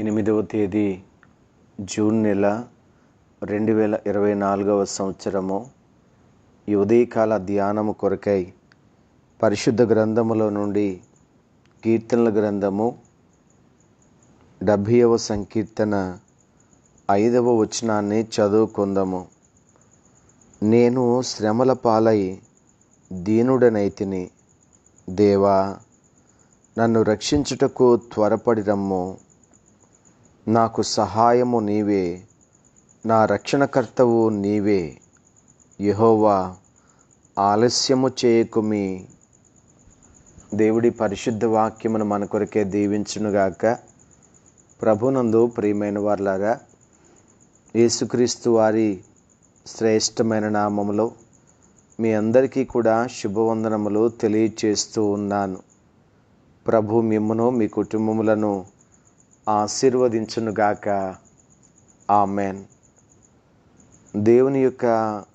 ఎనిమిదవ తేదీ జూన్ నెల రెండు వేల ఇరవై నాలుగవ సంవత్సరము. ఈ ఉదయకాల ధ్యానము కొరకై పరిశుద్ధ గ్రంథములో నుండి కీర్తనల గ్రంథము డెబ్భైవ సంకీర్తన ఐదవ వచనాన్ని చదువుకుందాము. నేను శ్రమల పాలై దీనుడనైతిని. దేవా నన్ను రక్షించుటకు త్వరపడి రమ్ము. నాకు సహాయము నీవే నా రక్షణకర్తవు నీవే. యహోవా ఆలస్యము చేయకుమి దేవుడి పరిశుద్ధ వాక్యమును మన కొరకే దీవించునుగాక. ప్రభునందు ప్రియమైన వార్లారా యేసుక్రీస్తు వారి శ్రేష్టమైన నామములో మీ అందరికీ కూడా శుభవందనములు తెలియచేస్తూ ఉన్నాను. ప్రభు మిమ్మను మీ కుటుంబములను ఆశీర్వదించునుగాక ఆమెన్. దేవుని యొక్క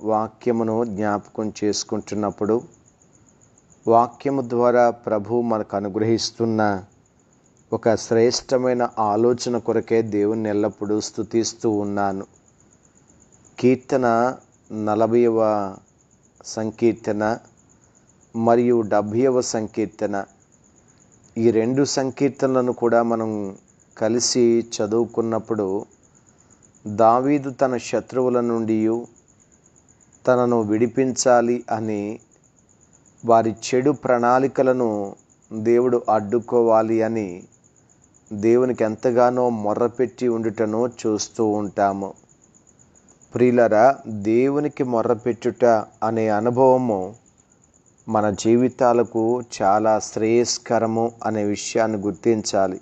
వాక్యమును జ్ఞాపకం చేసుకుంటున్నప్పుడు వాక్యము ద్వారా ప్రభు మనకు అనుగ్రహిస్తున్న ఒక శ్రేష్టమైన ఆలోచన కొరకే దేవుని ఎల్లప్పుడూ స్థుతిస్తూ ఉన్నాను. కీర్తన నలభైవ సంకీర్తన మరియు డెబ్భైవ సంకీర్తన. ఈ రెండు సంకీర్తనలను కూడా మనం కలిసి చదువుకున్నప్పుడు దావీదు తన శత్రువుల నుండి తనను విడిపించాలి అని వారి చెడు ప్రణాళికలను దేవుడు అడ్డుకోవాలి అని దేవునికి ఎంతగానో మొర్రపెట్టి ఉండుటను చూస్తూ ఉంటాము. ప్రియులరా దేవునికి మొర్రపెట్టుట అనే అనుభవము మన జీవితాలకు చాలా శ్రేయస్కరము అనే విషయాన్ని గుర్తించాలి.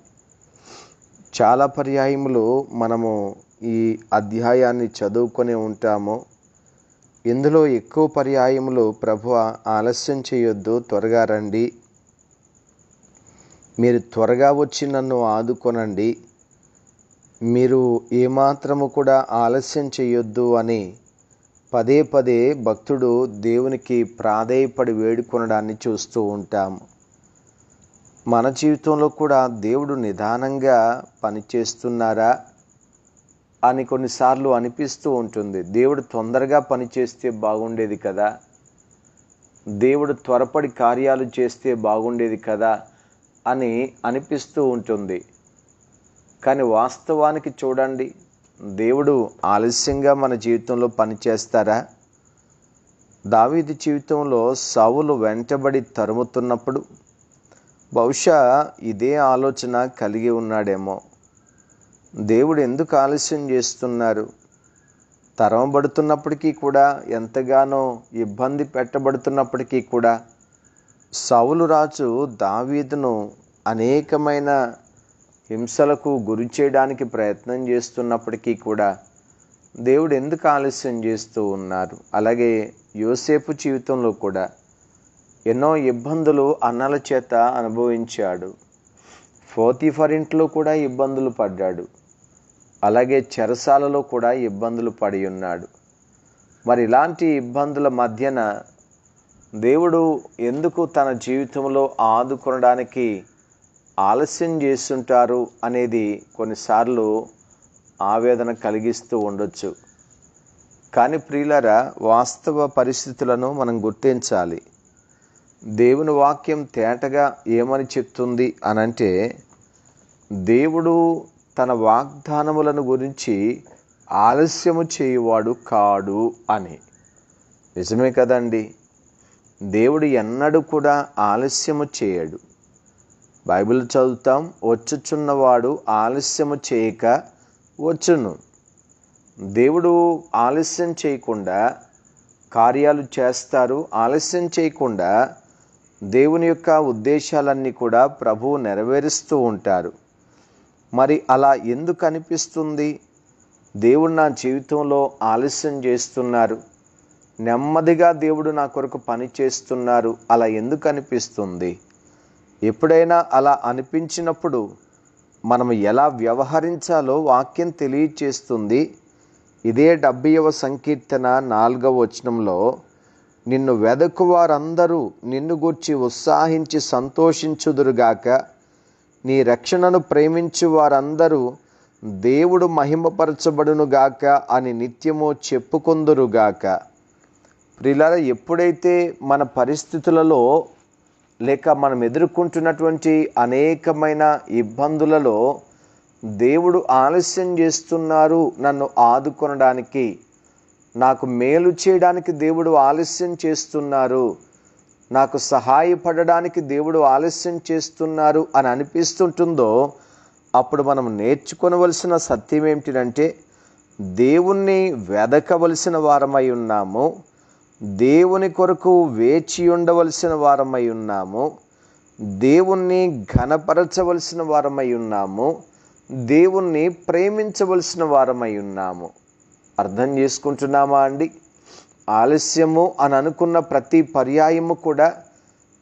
చాలా పర్యాయములు మనము ఈ అధ్యాయాన్ని చదువుకొని ఉంటాము. ఇందులో ఎక్కువ పర్యాయములు ప్రభు ఆలస్యం చేయొద్దు త్వరగా రండి. మీరు త్వరగా వచ్చి నన్ను ఆదుకొనండి. మీరు ఏమాత్రము కూడా ఆలస్యం చేయొద్దు అని పదే పదే భక్తుడు దేవునికి ప్రాధేయపడి వేడుకొనడాన్ని చూస్తూ ఉంటాము. మన జీవితంలో కూడా దేవుడు నిదానంగా పనిచేస్తున్నారా అని కొన్నిసార్లు అనిపిస్తూ ఉంటుంది. దేవుడు తొందరగా పనిచేస్తే బాగుండేది కదా? దేవుడు త్వరపడి కార్యాలు చేస్తే బాగుండేది కదా? అని అనిపిస్తూ ఉంటుంది. కానీ వాస్తవానికి చూడండి దేవుడు ఆలస్యంగా మన జీవితంలో పనిచేస్తారా? దావీది జీవితంలో సవులు వెంటబడి తరుముతున్నప్పుడు బహుశా ఇదే ఆలోచన కలిగి ఉన్నాడేమో. దేవుడు ఎందుకు ఆలస్యం చేస్తున్నారు? తరమబడుతున్నప్పటికీ కూడా ఎంతగానో ఇబ్బంది పెట్టబడుతున్నప్పటికీ కూడా సౌలు రాజు దావీదును అనేకమైన హింసలకు గురి చేయడానికి ప్రయత్నం చేస్తున్నప్పటికీ కూడా దేవుడు ఎందుకు ఆలస్యం చేస్తూ ఉన్నారు? అలాగే యోసేపు జీవితంలో కూడా ఎన్నో ఇబ్బందులు అన్నల చేత అనుభవించాడు. ఫోతిఫర్ ఇంట్లో కూడా ఇబ్బందులు పడ్డాడు. అలాగే చెరసాలలో కూడా ఇబ్బందులు పడి ఉన్నాడు. మరి ఇలాంటి ఇబ్బందుల మధ్యన దేవుడు ఎందుకు తన జీవితంలో ఆదుకొనడానికి ఆలస్యం చేస్తుంటారు అనేది కొన్నిసార్లు ఆవేదన కలిగిస్తూ ఉండొచ్చు. కానీ ప్రియులరా వాస్తవ పరిస్థితులను మనం గుర్తించాలి. దేవుని వాక్యం తేటగా ఏమని చెప్తుంది అనంటే దేవుడు తన వాగ్దానములను గురించి ఆలస్యము చేయువాడు కాడు అని. నిజమే కదండి? దేవుడు ఎన్నడూ కూడా ఆలస్యము చేయడు. బైబిల్ చదువుతాం వచ్చుచున్నవాడు ఆలస్యము చేయక వచ్చును. దేవుడు ఆలస్యం చేయకుండా కార్యాలు చేస్తారు ఆలస్యం చేయకుండా దేవుని యొక్క ఉద్దేశాలన్నీ కూడా ప్రభువు నెరవేరుస్తూ ఉంటారు. మరి అలా ఎందుకు అనిపిస్తుంది? దేవుడు నా జీవితంలో ఆలస్యం చేస్తున్నారు. నెమ్మదిగా దేవుడు నా కొరకు పని చేస్తున్నారు. అలా ఎందుకు అనిపిస్తుంది? ఎప్పుడైనా అలా అనిపించినప్పుడు మనం ఎలా వ్యవహరించాలో వాక్యం తెలియచేస్తుంది. ఇదే డెబ్బైవ సంకీర్తన నాలుగవ వచనంలో నిన్ను వెదకువారందరూ నిన్ను గూర్చి ఉత్సాహించి సంతోషించుదురుగాక. నీ రక్షణను ప్రేమించు వారందరూ దేవుడు మహిమపరచబడునుగాక అని నిత్యము చెప్పుకొందురుగాక. ప్రిలారా ఎప్పుడైతే మన పరిస్థితులలో లేక మనం ఎదుర్కొంటున్నటువంటి అనేకమైన ఇబ్బందులలో దేవుడు ఆలస్యం చేస్తున్నారు నన్ను ఆదుకొనడానికి నాకు మేలు చేయడానికి దేవుడు ఆలస్యం చేస్తున్నారు. నాకు సహాయపడడానికి దేవుడు ఆలస్యం చేస్తున్నారు అని అనిపిస్తుంటుందో అప్పుడు మనం నేర్చుకొనవలసిన సత్యం ఏమిటంటే దేవుణ్ణి వెదకవలసిన వారమై ఉన్నాము. దేవుని కొరకు వేచి ఉండవలసిన వారమై ఉన్నాము. దేవుణ్ణి ఘనపరచవలసిన వారమై ఉన్నాము. దేవుణ్ణి ప్రేమించవలసిన వారమై ఉన్నాము. అర్థం చేసుకుంటున్నామా అండి? ఆలస్యము అని అనుకున్న ప్రతి పర్యాయము కూడా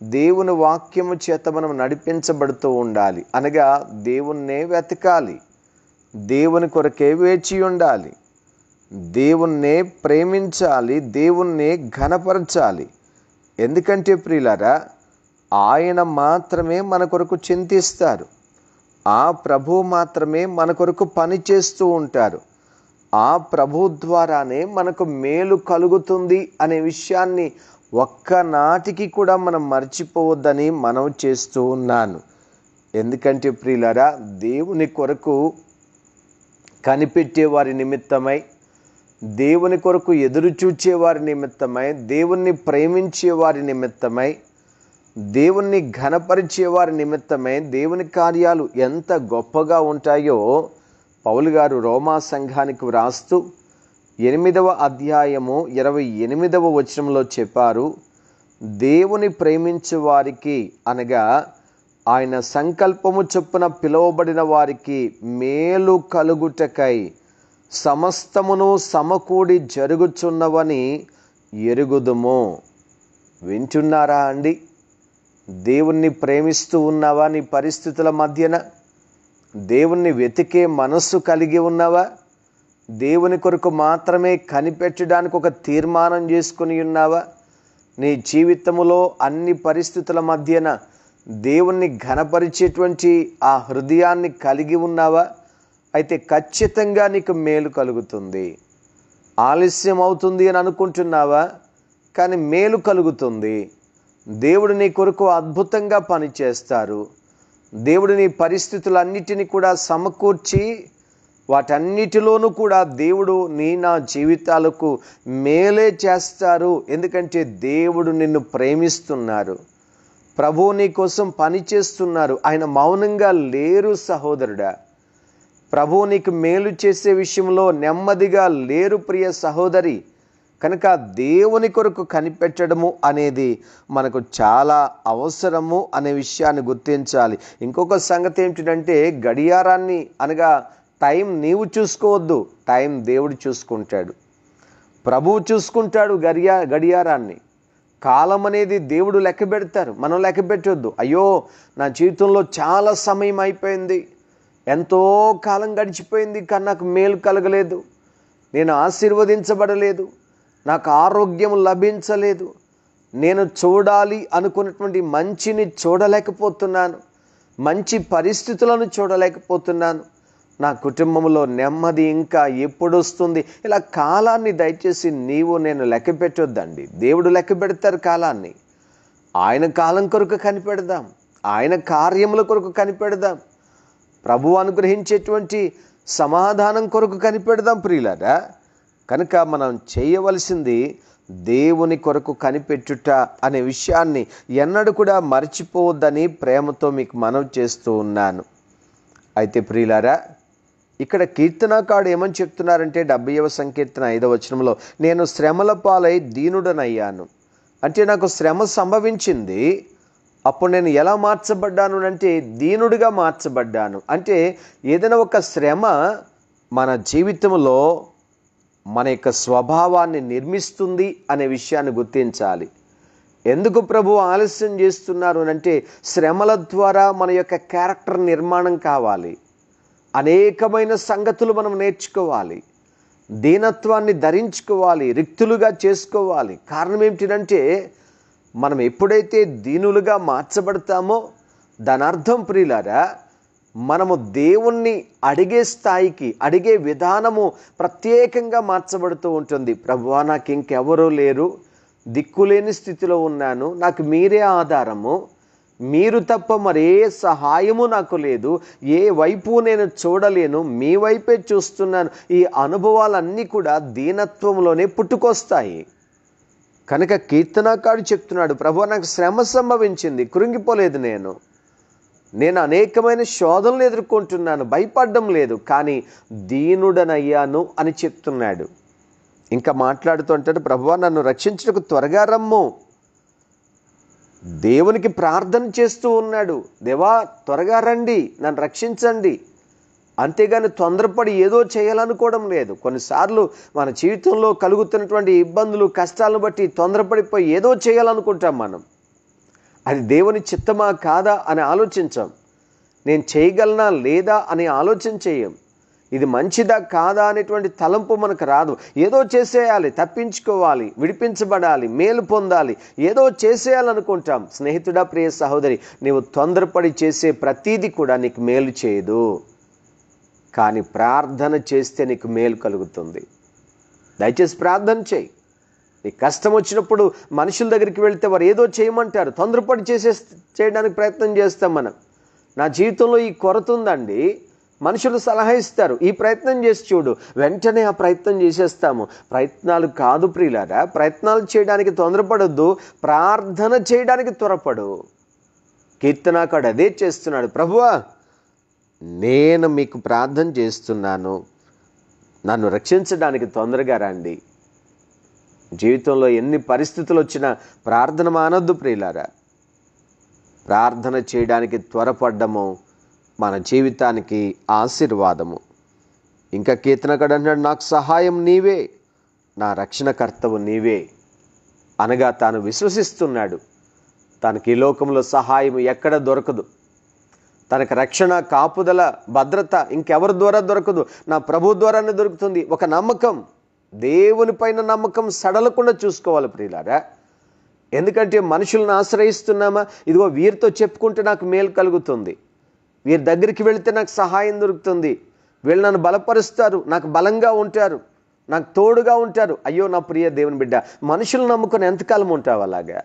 దేవుని వాక్యము చేత మనం నడిపించబడుతూ ఉండాలి. అనగా దేవుణ్ణే వెతకాలి. దేవుని కొరకే వేచి ఉండాలి. దేవుణ్ణే ప్రేమించాలి. దేవుణ్ణే ఘనపరచాలి. ఎందుకంటే ప్రియులారా ఆయన మాత్రమే మన కొరకు చింతిస్తారు. ఆ ప్రభు మాత్రమే మన కొరకు పని చేస్తూ ఉంటారు. ఆ ప్రభు ద్వారానే మనకు మేలు కలుగుతుంది అనే విషయాన్ని ఒక్కనాటికి కూడా మనం మర్చిపోవద్దని మనం చేస్తూ ఉన్నాను. ఎందుకంటే ప్రియులరా దేవుని కొరకు కనిపెట్టే వారి నిమిత్తమై దేవుని కొరకు ఎదురు చూచే వారి నిమిత్తమై దేవుణ్ణి ప్రేమించే వారి నిమిత్తమై దేవుణ్ణి ఘనపరిచే వారి నిమిత్తమై దేవుని కార్యాలు ఎంత గొప్పగా ఉంటాయో పౌలు గారు రోమా సంఘానికి వ్రాస్తూ ఎనిమిదవ అధ్యాయము ఇరవై ఎనిమిదవ వచనంలో చెప్పారు దేవుని ప్రేమించే వారికి అనగా ఆయన సంకల్పము చొప్పున పిలువబడిన వారికి మేలు కలుగుటకై సమస్తమును సమకూడి జరుగుచున్నవని ఎరుగుదుము. వింటున్నారా అండి? దేవుణ్ణి ప్రేమిస్తూ ఉన్నావా నీ పరిస్థితుల మధ్యన? దేవుణ్ణి వెతికే మనస్సు కలిగి ఉన్నావా? దేవుని కొరకు మాత్రమే కనిపెట్టడానికి ఒక తీర్మానం చేసుకుని ఉన్నావా? నీ జీవితములో అన్ని పరిస్థితుల మధ్యన దేవుణ్ణి ఘనపరిచేటువంటి ఆ హృదయాన్ని కలిగి ఉన్నావా? అయితే ఖచ్చితంగా నీకు మేలు కలుగుతుంది. ఆలస్యం అవుతుంది అని అనుకుంటున్నావా? కానీ మేలు కలుగుతుంది. దేవుడు నీ కొరకు అద్భుతంగా పనిచేస్తారు. దేవుడు నీ పరిస్థితులన్నిటిని కూడా సమకూర్చి వాటన్నిటిలోనూ కూడా దేవుడు నీ నా జీవితాలకు మేలే చేస్తారు. ఎందుకంటే దేవుడు నిన్ను ప్రేమిస్తున్నారు. ప్రభు నీ కోసం పని చేస్తున్నారు. ఆయన మౌనంగా లేరు సహోదరుడా. ప్రభువు నీకు మేలు చేసే విషయంలో నెమ్మదిగా లేరు ప్రియ సహోదరి. కనుక దేవుని కొరకు కనిపెట్టడము అనేది మనకు చాలా అవసరము అనే విషయాన్ని గుర్తించాలి. ఇంకొక సంగతి ఏమిటంటే గడియారాన్ని అనగా టైం నీవు చూసుకోవద్దు టైం దేవుడు చూసుకుంటాడు. ప్రభువు చూసుకుంటాడు గడియా గడియారాన్ని. కాలం అనేది దేవుడు లెక్క పెడతారు మనం లెక్క పెట్టొద్దు. అయ్యో నా జీవితంలో చాలా సమయం అయిపోయింది ఎంతో కాలం గడిచిపోయింది కానీ నాకు మేలు కలగలేదు నేను ఆశీర్వదించబడలేదు నాకు ఆరోగ్యం లభించలేదు. నేను చూడాలి అనుకున్నటువంటి మంచిని చూడలేకపోతున్నాను. మంచి పరిస్థితులను చూడలేకపోతున్నాను. నా కుటుంబంలో నెమ్మది ఇంకా ఎప్పుడు వస్తుంది ఇలా కాలాన్ని దయచేసి నీవు నేను లెక్క పెట్టొద్దండి. దేవుడు లెక్క పెడతారు కాలాన్ని. ఆయన కాలం కొరకు కనిపెడదాం. ఆయన కార్యముల కొరకు కనిపెడదాం. ప్రభు అనుగ్రహించేటువంటి సమాధానం కొరకు కనిపెడదాం ప్రియులారా. కనుక మనం చేయవలసింది దేవుని కొరకు కనిపెట్టుట అనే విషయాన్ని ఎన్నడూ కూడా మర్చిపోవద్దని ప్రేమతో మీకు మనవి చేస్తూ ఉన్నాను. అయితే ప్రియులారా ఇక్కడ కీర్తనాకాడు ఏమని చెప్తున్నారంటే డెబ్బైవ సంకీర్తన ఐదవ వచనంలో నేను శ్రమల పాలై దీనుడనయ్యాను. అంటే నాకు శ్రమ సంభవించింది అప్పుడు నేను ఎలా మార్చబడ్డాను అంటే దీనుడిగా మార్చబడ్డాను. అంటే ఏదైనా ఒక శ్రమ మన జీవితంలో మన యొక్క స్వభావాన్ని నిర్మిస్తుంది అనే విషయాన్ని గుర్తించాలి. ఎందుకు ప్రభు ఆలస్యం చేస్తున్నారు అంటే శ్రమల ద్వారా మన యొక్క క్యారెక్టర్ నిర్మాణం కావాలి. అనేకమైన సంగతులు మనం నేర్చుకోవాలి. దీనత్వాన్ని ధరించుకోవాలి రిక్తులుగా చేసుకోవాలి. కారణం ఏమిటంటే మనం ఎప్పుడైతే దీనులుగా మార్చబడతామో దాని అర్థం ప్రియులారా మనము దేవుణ్ణి అడిగే స్థాయికి అడిగే విధానము ప్రత్యేకంగా మార్చబడుతూ ఉంటుంది. ప్రభువా నాకు ఇంకెవరూ లేరు. దిక్కులేని స్థితిలో ఉన్నాను. నాకు మీరే ఆధారము. మీరు తప్ప మరే సహాయము నాకు లేదు. ఏ వైపు నేను చూడలేను. మీ వైపే చూస్తున్నాను. ఈ అనుభవాలన్నీ కూడా దీనత్వంలోనే పుట్టుకొస్తాయి. కనుక కీర్తనాకాడు చెప్తున్నాడు ప్రభు నాకు శ్రమ సంభవించింది. కృంగిపోలేదు నేను. నేను అనేకమైన శోధనలు ఎదుర్కొంటున్నాను భయపడడం లేదు కానీ దీనుడనయ్యాను అని చెప్తున్నాడు. ఇంకా మాట్లాడుతుంటాడు ప్రభువా నన్ను రక్షించడానికి త్వరగా రమ్ము. దేవునికి ప్రార్థన చేస్తూ ఉన్నాడు దేవా త్వరగా రండి నన్ను రక్షించండి. అంతేగాని తొందరపడి ఏదో చేయాలనుకోవడం లేదు. కొన్నిసార్లు మన జీవితంలో కలుగుతున్నటువంటి ఇబ్బందులు కష్టాలను బట్టి తొందరపడిపోయి ఏదో చేయాలనుకుంటాం మనం. అది దేవుని చిత్తమా కాదా అని ఆలోచించాం. నేను చేయగలనా లేదా అని ఆలోచన చేయం. ఇది మంచిదా కాదా అనేటువంటి తలంపు మనకు రాదు. ఏదో చేసేయాలి తప్పించుకోవాలి విడిపించబడాలి మేలు పొందాలి ఏదో చేసేయాలనుకుంటాం. స్నేహితుడా ప్రియ సహోదరి నీవు తొందరపడి చేసే ప్రతీది కూడా నీకు మేలు చేయదు. కానీ ప్రార్థన చేస్తే నీకు మేలు కలుగుతుంది. దయచేసి ప్రార్థన చేయి. నీకు కష్టం వచ్చినప్పుడు మనుషుల దగ్గరికి వెళ్తే వారు ఏదో చేయమంటారు. తొందరపడి చేసే చేయడానికి ప్రయత్నం చేస్తాం మనం. నా జీవితంలో ఈ కొరత ఉందండి. మనుషులు సలహా ఇస్తారు. ఈ ప్రయత్నం చేసి చూడు. వెంటనే ఆ ప్రయత్నం చేసేస్తాము. ప్రయత్నాలు కాదు ప్రియులారా. ప్రయత్నాలు చేయడానికి తొందరపడొద్దు. ప్రార్థన చేయడానికి త్వరపడు. కీర్తనాకాడు అదే చేస్తున్నాడు. ప్రభువా నేను మీకు ప్రార్థన చేస్తున్నాను. నన్ను రక్షించడానికి తొందరగా రండి. జీవితంలో ఎన్ని పరిస్థితులు వచ్చినా ప్రార్థన మానొద్దు ప్రియులారా. ప్రార్థన చేయడానికి త్వరపడ్డము మన జీవితానికి ఆశీర్వాదము. ఇంకా కీర్తనకడు అంటాడు నాకు సహాయం నీవే నా రక్షణకర్తవు నీవే అనగా తాను విశ్వసిస్తున్నాడు. తనకి ఈ లోకంలో సహాయం ఎక్కడ దొరకదు. తనకు రక్షణ కాపుదల భద్రత ఇంకెవరి ద్వారా దొరకదు? నా ప్రభు ద్వారానే దొరుకుతుంది. ఒక నమ్మకం. దేవుని పైన నమ్మకం సడలకుండా చూసుకోవాలి ప్రియులారా. ఎందుకంటే మనుషులను ఆశ్రయిస్తున్నామా? ఇదిగో వీరితో చెప్పుకుంటే నాకు మేలు కలుగుతుంది. వీరి దగ్గరికి వెళితే నాకు సహాయం దొరుకుతుంది. వీళ్ళు నన్ను బలపరుస్తారు నాకు బలంగా ఉంటారు నాకు తోడుగా ఉంటారు. అయ్యో నా ప్రియ దేవుని బిడ్డ మనుషులు నమ్ముకొని ఎంతకాలం ఉంటావు అలాగా?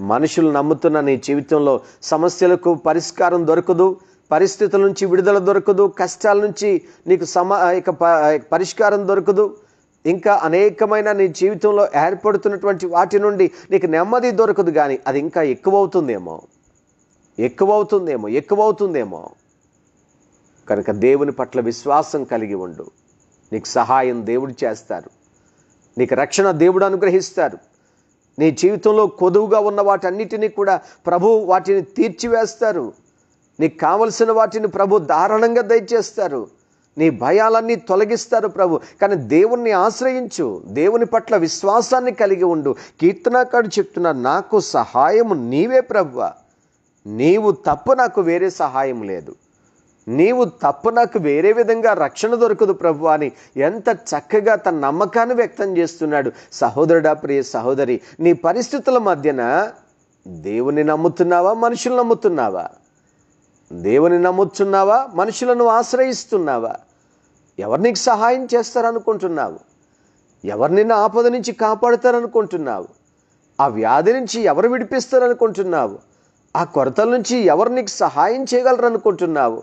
మనుషులు నమ్ముతున్న నీ జీవితంలో సమస్యలకు పరిష్కారం దొరకదు పరిస్థితుల నుంచి విడుదల దొరకదు కష్టాల నుంచి నీకు సమా ఇక పరిష్కారం దొరకదు. ఇంకా అనేకమైన నీ జీవితంలో ఏర్పడుతున్నటువంటి వాటి నుండి నీకు నెమ్మది దొరకదు కానీ అది ఇంకా ఎక్కువ అవుతుందేమో ఎక్కువ అవుతుందేమో ఎక్కువ అవుతుందేమో కనుక దేవుని పట్ల విశ్వాసం కలిగి ఉండు. నీకు సహాయం దేవుడు చేస్తారు. నీకు రక్షణ దేవుడు అనుగ్రహిస్తారు. నీ జీవితంలో కొదువుగా ఉన్న వాటన్నిటినీ కూడా ప్రభు వాటిని తీర్చివేస్తారు. నీకు కావలసిన వాటిని ప్రభు దారుణంగా దయచేస్తారు. నీ భయాలన్నీ తొలగిస్తారు ప్రభు. కానీ దేవుణ్ణి ఆశ్రయించు. దేవుని పట్ల విశ్వాసాన్ని కలిగి ఉండు. కీర్తనాకాడు చెప్తున్నా నాకు సహాయము నీవే ప్రభువ నీవు తప్ప నాకు వేరే సహాయం లేదు. నీవు తప్ప నాకు వేరే విధంగా రక్షణ దొరకదు ప్రభు అని ఎంత చక్కగా తన నమ్మకాన్ని వ్యక్తం చేస్తున్నాడు. సహోదరుడా ప్రియ సహోదరి నీ పరిస్థితుల మధ్యన దేవుని నమ్ముతున్నావా మనుషులు నమ్ముతున్నావా? దేవుని నమ్ముతున్నావా మనుషులను ఆశ్రయిస్తున్నావా? ఎవరు నీకు సహాయం చేస్తారనుకుంటున్నావు? ఎవరు నిన్ను ఆపద నుంచి కాపాడుతారనుకుంటున్నావు? ఆ వ్యాధి నుంచి ఎవరు విడిపిస్తారనుకుంటున్నావు? ఆ కొరతల నుంచి ఎవరు నీకు సహాయం చేయగలరనుకుంటున్నావు?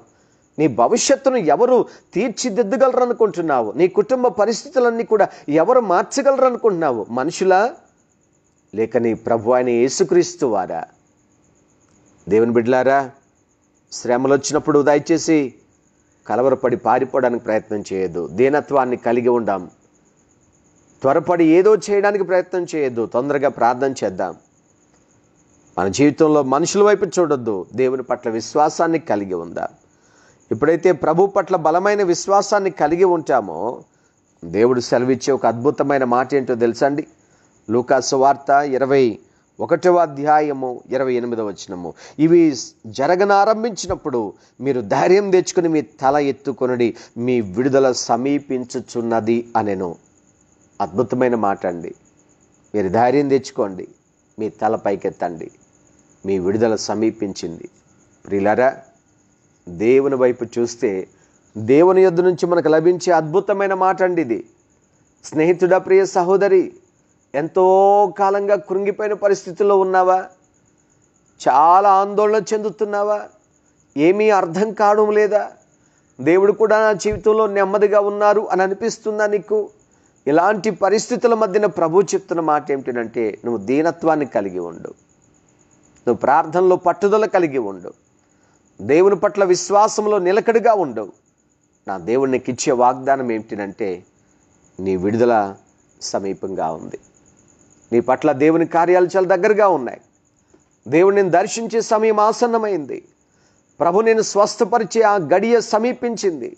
నీ భవిష్యత్తును ఎవరు తీర్చిదిద్దగలరనుకుంటున్నావు? నీ కుటుంబ పరిస్థితులన్నీ కూడా ఎవరు మార్చగలరనుకుంటున్నావు? మనుషులా? లేక నీ ప్రభు అయిన యేసుక్రీస్తు వారా? దేవుని బిడ్లారా శ్రమలు వచ్చినప్పుడు దయచేసి కలవరపడి పారిపోవడానికి ప్రయత్నం చేయొద్దు. దీనత్వాన్ని కలిగి ఉండాం త్వరపడి ఏదో చేయడానికి ప్రయత్నం చేయొద్దు. తొందరగా ప్రార్థన చేద్దాం. మన జీవితంలో మనుషుల వైపు చూడొద్దు. దేవుని పట్ల విశ్వాసాన్ని కలిగి ఉందా. ఎప్పుడైతే ప్రభు పట్ల బలమైన విశ్వాసాన్ని కలిగి ఉంటామో దేవుడు సెలవిచ్చే ఒక అద్భుతమైన మాట ఏంటో తెలుసండి? లూకాసు వార్త ఇరవై ఒకటవ అధ్యాయము ఇరవై ఎనిమిదవ వచనము. ఇవి జరగనారంభించినప్పుడు మీరు ధైర్యం తెచ్చుకుని మీ తల ఎత్తుకొనడి మీ విడుదల సమీపించుచున్నది అనెను. అద్భుతమైన మాట అండి. మీరు ధైర్యం తెచ్చుకోండి మీ తల పైకెత్తండి మీ విడుదల సమీపించింది. ప్రిలరా దేవుని వైపు చూస్తే దేవుని యొద్ద నుంచి మనకు లభించే అద్భుతమైన మాట అండి ఇది. స్నేహితుడా ప్రియ సహోదరి ఎంతో కాలంగా కృంగిపోయిన పరిస్థితుల్లో ఉన్నావా? చాలా ఆందోళన చెందుతున్నావా? ఏమీ అర్థం కావడం లేదా? దేవుడు కూడా నా జీవితంలో నెమ్మదిగా ఉన్నారు అని అనిపిస్తుందా నీకు? ఇలాంటి పరిస్థితుల మధ్యన ప్రభు చెప్తున్న మాట ఏమిటంటే నువ్వు దీనత్వాన్ని కలిగి ఉండు. నువ్వు ప్రార్థనలో పట్టుదల కలిగి ఉండు. దేవుని పట్ల విశ్వాసంలో నిలకడగా ఉండు. నా దేవుడు నీకు ఇచ్చే వాగ్దానం ఏమిటంటే నీ విడుదల సమీపంగా ఉంది. నీ పట్ల దేవుని కార్యాలు చాలా దగ్గరగా ఉన్నాయి. దేవుడిని దర్శించే సమయం ఆసన్నమైంది. ప్రభు నేను స్వస్థపరిచే ఆ గడియ సమీపించింది.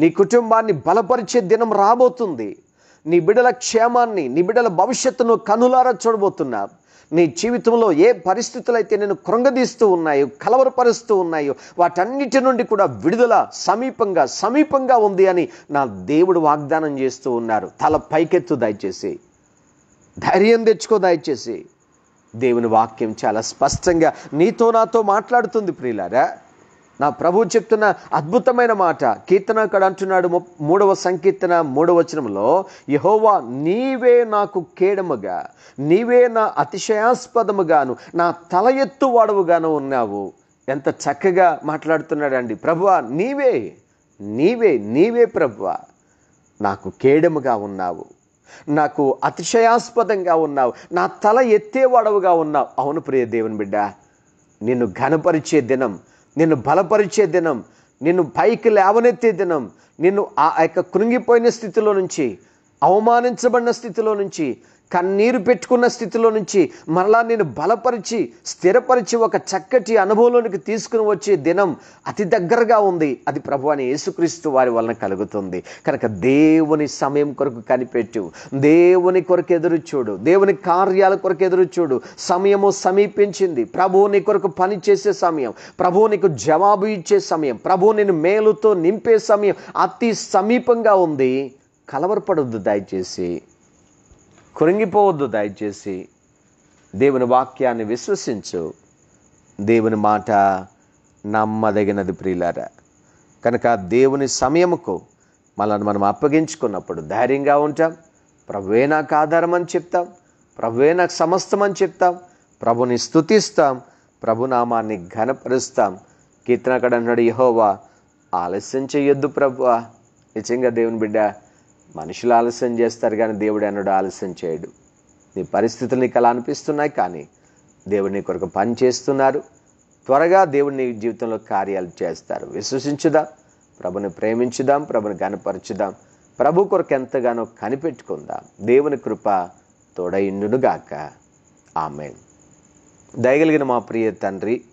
నీ కుటుంబాన్ని బలపరిచే దినం రాబోతుంది. నీ బిడల క్షేమాన్ని నీ బిడల భవిష్యత్తును కనులారా చూడబోతున్నా. నీ జీవితంలో ఏ పరిస్థితులైతే నేను కృంగదీస్తూ ఉన్నాయో కలవరపరుస్తూ ఉన్నాయో వాటన్నిటి నుండి కూడా విడుదల సమీపంగా సమీపంగా ఉంది అని నా దేవుడు వాగ్దానం చేస్తూ ఉన్నారు. తల పైకెత్తు దయచేసి. ధైర్యం తెచ్చుకో దయచేసి. దేవుని వాక్యం చాలా స్పష్టంగా నీతో నాతో మాట్లాడుతుంది ప్రియులారా. నా ప్రభు చెప్తున్న అద్భుతమైన మాట కీర్తనకాడు అంటున్నాడు మూడవ సంకీర్తన మూడవ వచనంలో యహోవా నీవే నాకు కేడముగా నీవే నా అతిశయాస్పదముగాను నా తల ఎత్తు వాడవుగాను ఉన్నావు. ఎంత చక్కగా మాట్లాడుతున్నాడండి. ప్రభువా నీవే నీవే నీవే ప్రభువా నాకు కేడముగా ఉన్నావు. నాకు అతిశయాస్పదంగా ఉన్నావు. నా తల ఎత్తేవాడవుగా ఉన్నావు. అవును ప్రియ దేవుని బిడ్డ నిన్ను ఘనపరిచే దినం నిన్ను బలపరిచే దినం నిన్ను పైకి లేవనెత్తే దినం నిన్ను ఆ యొక్క కృంగిపోయిన స్థితిలో నుంచి అవమానించబడిన స్థితిలో నుంచి కన్నీరు పెట్టుకున్న స్థితిలో నుంచి మరలా నేను బలపరిచి స్థిరపరిచి ఒక చక్కటి అనుభవంలోనికి తీసుకుని వచ్చే దినం అతి దగ్గరగా ఉంది. అది ప్రభు అని యేసుక్రీస్తు వారి వలన కలుగుతుంది. కనుక దేవుని సమయం కొరకు కనిపెట్టు. దేవుని కొరకు ఎదురు చూడు. దేవుని కార్యాల కొరకు ఎదురు చూడు. సమయము సమీపించింది. ప్రభువు నీ కొరకు పని చేసే సమయం. ప్రభువు నీకు జవాబు ఇచ్చే సమయం. ప్రభువు నేను మేలుతో నింపే సమయం అతి సమీపంగా ఉంది. కలవరపడొద్దు దయచేసి. కృంగిపోవద్దు దయచేసి దేవుని వాక్యాన్ని విశ్వసించు. దేవుని మాట నమ్మదగినది ప్రియులారా. కనుక దేవుని సమయముకు మనల్ని మనం అప్పగించుకున్నప్పుడు ధైర్యంగా ఉంటాం. ప్రభువే నాకు ఆధారం అని చెప్తాం. ప్రభువే నాకు సమస్తం అని చెప్తాం. ప్రభుని స్తుతిస్తాం. ప్రభునామాన్ని ఘనపరుస్తాం. కీర్తనకడ అన్నాడు యహోవా ఆలస్యం చేయొద్దు ప్రభువా. నిజంగా దేవుని బిడ్డ మనుషులు ఆలస్యం చేస్తారు కానీ దేవుడు అన్నాడు ఆలస్యం చేయడు. నీ పరిస్థితులు నీకు అలా అనిపిస్తున్నాయి కానీ దేవుడు నీ కొరకు పని చేస్తున్నారు. త్వరగా దేవుడు నీ జీవితంలో కార్యాలు చేస్తారు. విశ్వసించుదాం. ప్రభుని ప్రేమించుదాం. ప్రభుని గనపరచుదాం ప్రభు కొరకు ఎంతగానో కనిపెట్టుకుందాం. దేవుని కృప తోడయిండునుగాక. ఆమె దయగలిగిన మా ప్రియ తండ్రి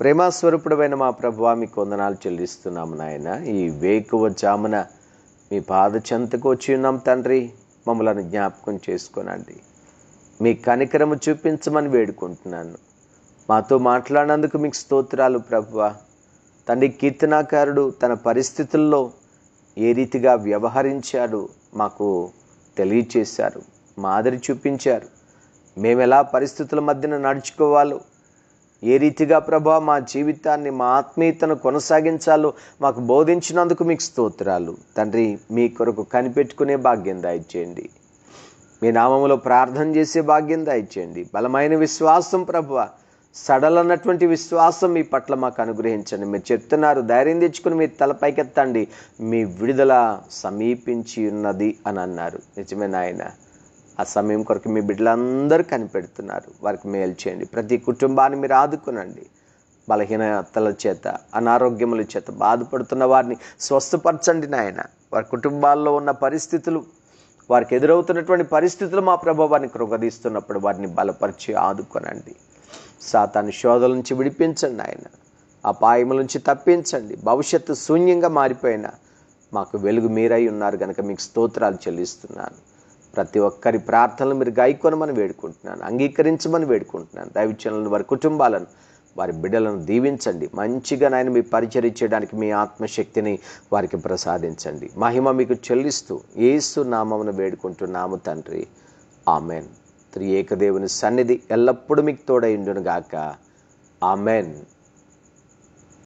ప్రేమాస్వరూపుడమైన మా ప్రభువా మీకు వందనాలు చెల్లిస్తున్నాము నాయన. ఈ వేకువ జామున మీ పాద చెంతకు వచ్చి ఉన్నాం తండ్రి. మమ్మలను జ్ఞాపకం చేసుకోనండి. మీ కనికరము చూపించమని వేడుకుంటున్నాను. మాతో మాట్లాడినందుకు మీకు స్తోత్రాలు ప్రభువ. తండ్రి కీర్తనాకారుడు తన పరిస్థితుల్లో ఏ రీతిగా వ్యవహరించాడు మాకు తెలియచేశారు. మాదిరి చూపించారు. మేము ఎలా పరిస్థితుల మధ్యన నడుచుకోవాలో ఏ రీతిగా ప్రభా మా జీవితాన్ని మా ఆత్మీయతను కొనసాగించాలో మాకు బోధించినందుకు మీకు స్తోత్రాలు. తండ్రి మీ కొరకు కనిపెట్టుకునే భాగ్యం దాయిచ్చేయండి మీ నామములో ప్రార్థన చేసే భాగ్యం దాయిచ్చేయండి బలమైన విశ్వాసం ప్రభువ సడలన్నటువంటి విశ్వాసం మీ పట్ల మాకు అనుగ్రహించండి. మీరు చెప్తున్నారు ధైర్యం తెచ్చుకుని మీ తలపైకెత్తండి మీ విడుదల సమీపించి ఉన్నది అని అన్నారు. నిజమే నాయన. ఆ సమయం కొరకు మీ బిడ్డలందరూ కనిపెడుతున్నారు. వారికి మేలు చేయండి. ప్రతి కుటుంబాన్ని మీరు ఆదుకునండి. బలహీనతల చేత అనారోగ్యముల చేత బాధపడుతున్న వారిని స్వస్థపరచండి నాయన. వారి కుటుంబాల్లో ఉన్న పరిస్థితులు వారికి ఎదురవుతున్నటువంటి పరిస్థితులు మా ప్రభావాన్ని కృగదీస్తున్నప్పుడు వారిని బలపరిచి ఆదుకొనండి. సాతాను శోధల నుంచి విడిపించండి ఆయన అపాయముల నుంచి తప్పించండి. భవిష్యత్తు శూన్యంగా మారిపోయిన మాకు వెలుగు మీరై ఉన్నారు కనుక మీకు స్తోత్రాలు చెల్లిస్తున్నాను. ప్రతి ఒక్కరి ప్రార్థనలు మీరు గాయకొనమని వేడుకుంటున్నాను అంగీకరించమని వేడుకుంటున్నాను. దైవచనులను వారి కుటుంబాలను వారి బిడ్డలను దీవించండి. మంచిగా నాయన మీ పరిచయం చేయడానికి మీ ఆత్మశక్తిని వారికి ప్రసాదించండి. మహిమ మీకు చెల్లిస్తూ ఏసు నామమును వేడుకుంటున్నాము తండ్రి. ఆమెన్. త్రి ఏకదేవుని సన్నిధి ఎల్లప్పుడూ మీకు తోడైండును గాక ఆమెన్.